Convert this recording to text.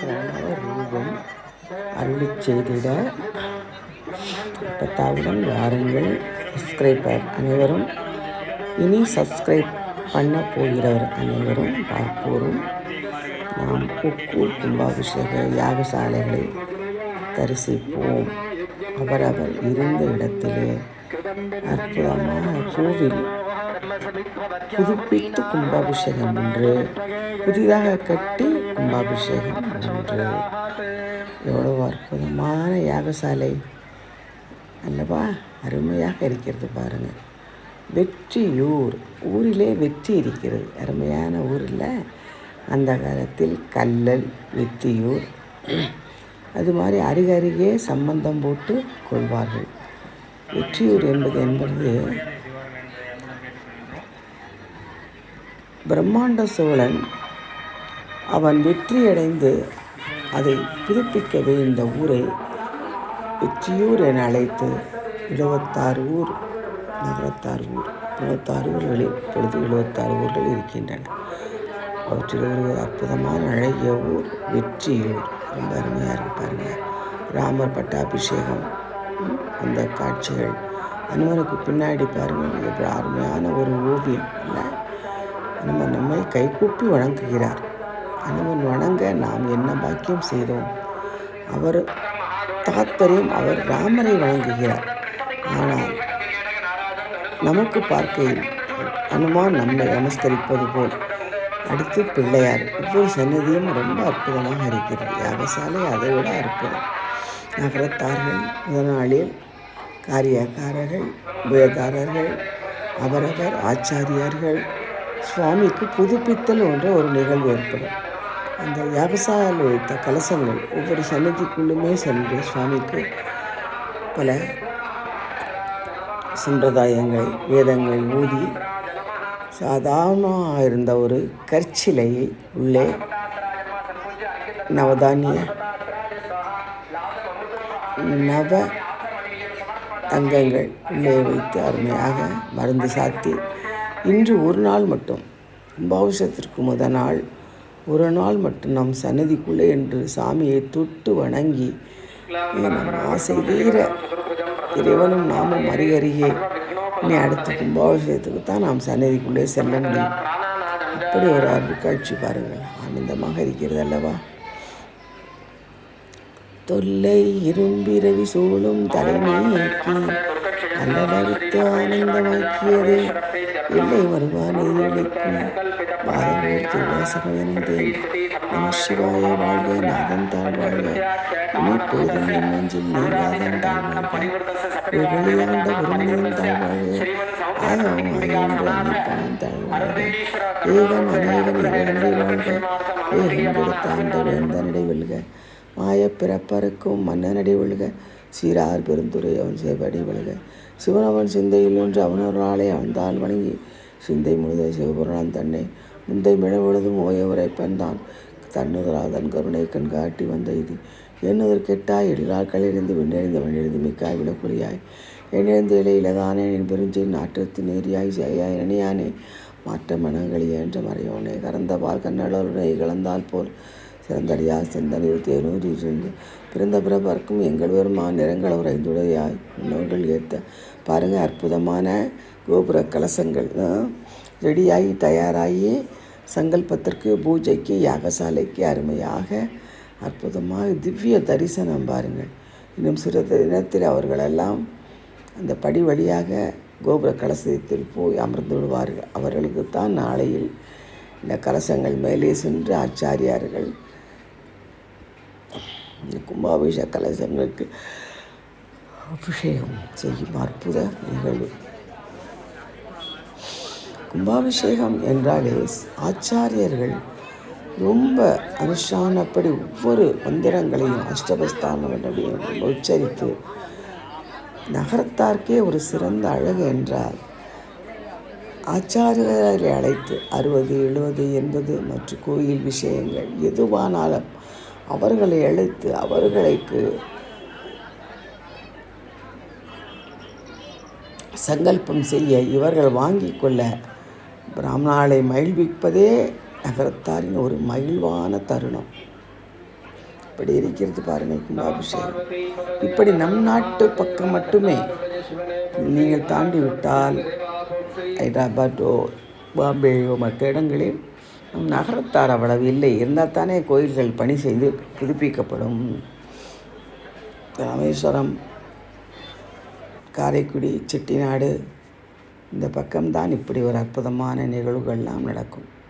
பிரணவரூபம் அருளி செய்திட பத்தாவுடன் வாருங்கள் சப்ஸ்கிரைபர் அனைவரும் இனி சப்ஸ்கிரைப் பண்ண போகிறவர் அனைவரும் பார்ப்போரும். நாம் உக்கூர் கும்பாபிஷேக யாகசாலைகளை தரிசிப்போம். அவரவர் இருந்த இடத்திலே அற்புதமான கோவில் புதுப்பித்து கும்பாபிஷேகம் ஒன்று புதிதாக கட்டி கும்பாபிஷேகம் ஒன்று எவ்வளவு அற்புதமான யாகசாலை. அல்லவா? அருமையாக இருக்கிறது பாருங்கள் வெற்றியூர். ஊரிலே வெற்றி இருக்கிறது. அருமையான ஊரில் அந்த காலத்தில் கல்லல் வெற்றியூர். அது மாதிரி அருகருகே சம்பந்தம் போட்டு கொள்வார்கள். வெற்றியூர் என்பது என்பது பிரம்மாண்ட சோழன் அவன் வெற்றியடைந்து அதை புதுப்பிக்கவே இந்த ஊரை வெற்றியூர் என அழைத்து எழுபத்தாறு ஊர் நகரத்தாறு ஊர் எழுபத்தாறு ஊர்களில் இப்பொழுது எழுபத்தாறு ஊர்கள் இருக்கின்றன. அவற்றில் ஒரு அற்புதமான அழகிய ஊர் வெற்றியூர். ரொம்ப அருமையாக இருக்கு ராமர் பட்டாபிஷேகம் அந்த காட்சிகள். அனுமனுக்கு பின்னாடி பாருங்கள் எப்படி அருமையான ஒரு ஓவியம். இல்லை? அனுமன் நம்மை கைகூப்பி வணங்குகிறார். அனுமன் வணங்க நாம் என்ன பாக்கியம் செய்தோம்? அவர் தாத்பரியம் அவர் ராமரை வணங்குகிறார். ஆனால் நமக்கு பார்க்கையில் அனுமான் நம்மை நமஸ்கரிப்பது போல். அடுத்து பிள்ளையார் ஒவ்வொரு சன்னதியும் ரொம்ப அற்புதமாக இருக்கிறது. யாகசாலை அதை விட அற்புதம். நகரத்தார்கள் முதலாளில் காரியக்காரர்கள் உபயதாரர்கள் அவரவர் ஆச்சாரியார்கள் சுவாமிக்கு புதுப்பித்தல் என்ற ஒரு நிகழ்வு ஏற்படும். அந்த யாகசாலையில் வைத்த கலசங்கள் ஒவ்வொரு சன்னதிக்குள்ளுமே சென்று சுவாமிக்கு பல சம்பிரதாயங்களை வேதங்கள் ஊதி சாதாரணமாக இருந்த ஒரு கற்சிலையை உள்ளே நவதானிய நவ தங்கங்கள் உள்ளே வைத்து அருமையாக மருந்து சாத்தி இன்று ஒரு நாள் மட்டும். கும்பாபிஷேகத்திற்கு முத நாள். ஒரு நாள் மட்டும் நம் சன்னதிக்குள்ளே என்று சாமியை தொட்டு வணங்கி நம் ஆசை தீர இறைவனும் நாமும் அருகருகே இனி அடுத்த கும்பாபிஷேகத்துக்கு தான் நாம் சன்னதிக்குள்ளே செல்ல முடியும். அப்படி ஒரு அருட்காட்சி பாருங்கள். ஆனந்தமாக இருக்கிறது அல்லவா தொல்லை இரும்பிரவி சூழும் தலை நீக்கி அல்லலறுத்து ஆனந்தமாக்கியது. இல்லை வருவான் எதிரொலிக்கும் பாதமூர் திருவாசகவனும் தேன் நம சிவாய வாழ்க நாதன் தாழ் வாழ்க. வாழ்க. வெளியாண்ட வாழ்க. வாழ்க வாழ்க ஏகம் வெல்க. மாய பிறப்பருக்கும் மன்னனடி ஒழுக சீரார் பெருந்துரை அவன் சேவடி ஒழுக சிவனவன் சிந்தையில் ஒன்று அவனொருளாலே அவன்தான் வணங்கி சிந்தை முழுத சிவபுரணன் தன்னை முந்தை மிழவழுதும் ஓயவரை பெண்தான். தன்னுதராதன் கருணை கண் காட்டி வந்த இது எண்ணுதற்கெட்டாய் கெட்டாய் எழிலாக்கள் இருந்து விண்ணெறிந்த மண்ணெழுந்து மிக்காய் விளக்குறியாய் எண்ணெழுந்த இலையிலதானே என் பெருஞ்சை நாற்றத்து நேரியாய் செய்யாய் இணையானே மாற்ற மனங்களியே என்ற மறையோனே கறந்த பால் கண்ணளருடை கலந்தால் போல் சிறந்தடியா சிந்தனையில் தேனூரி சென்று பிறந்த பிரபருக்கும் எங்கள் பெருமா நிறங்கள் ஐந்துடையாய். முன்னோர்கள் ஏற்ற பாருங்கள் அற்புதமான கோபுர கலசங்கள். ரெடியாகி தயாராகி சங்கல்பத்திற்கு பூஜைக்கு யாகசாலைக்கு அருமையாக அற்புதமாக திவ்ய தரிசனம் பாருங்கள். இன்னும் சிறு தினத்தில் அவர்களெல்லாம் அந்த படி வழியாக கோபுர கலசத்தில் போய் அமர்ந்து விடுவார்கள். அவர்களுக்குத்தான் நாளையில் இந்த கலசங்கள் மேலே சென்று ஆச்சாரியார்கள். கும்பாபிஷேக கலசங்களுக்கு அபிஷேகம் செய்யும் அற்புத நிகழ்வு. கும்பாபிஷேகம் என்றாலே ஆச்சாரியர்கள் ரொம்ப அனுஷ்டானப்படி ஒவ்வொரு மந்திரங்களையும் அஷ்டபஸ்தானங்களையும் உச்சரித்து நகரத்தார்க்கே ஒரு சிறந்த அழகு என்றால் ஆச்சாரியர்களை அழைத்து அறுபது எழுபது எண்பது மற்றும் கோயில் விஷயங்கள் எதுவானாலும் அவர்களை அழைத்து அவர்களுக்கு சங்கல்பம் செய்ய இவர்கள் வாங்கி கொள்ள பிராமணாலை மகிழ்விப்பதே நகரத்தாரின் ஒரு மகிழ்வான தருணம். இப்படி இருக்கிறது பாருங்கள் கும்பாபிஷேகம். இப்படி நம் நாட்டு பக்கம் மட்டுமே நீங்கள் தாண்டி விட்டால் ஹைதராபாத்தோ பாம்பேயோ மற்ற இடங்களில் நகரத்தார் அவ்வளவு இல்லை. இருந்தால் தானே கோயில்கள் பணி செய்து புதுப்பிக்கப்படும். ராமேஸ்வரம் காரைக்குடி செட்டிநாடு இந்த பக்கம்தான் இப்படி ஒரு அற்புதமான நிகழ்வுகள்லாம் நடக்கும்.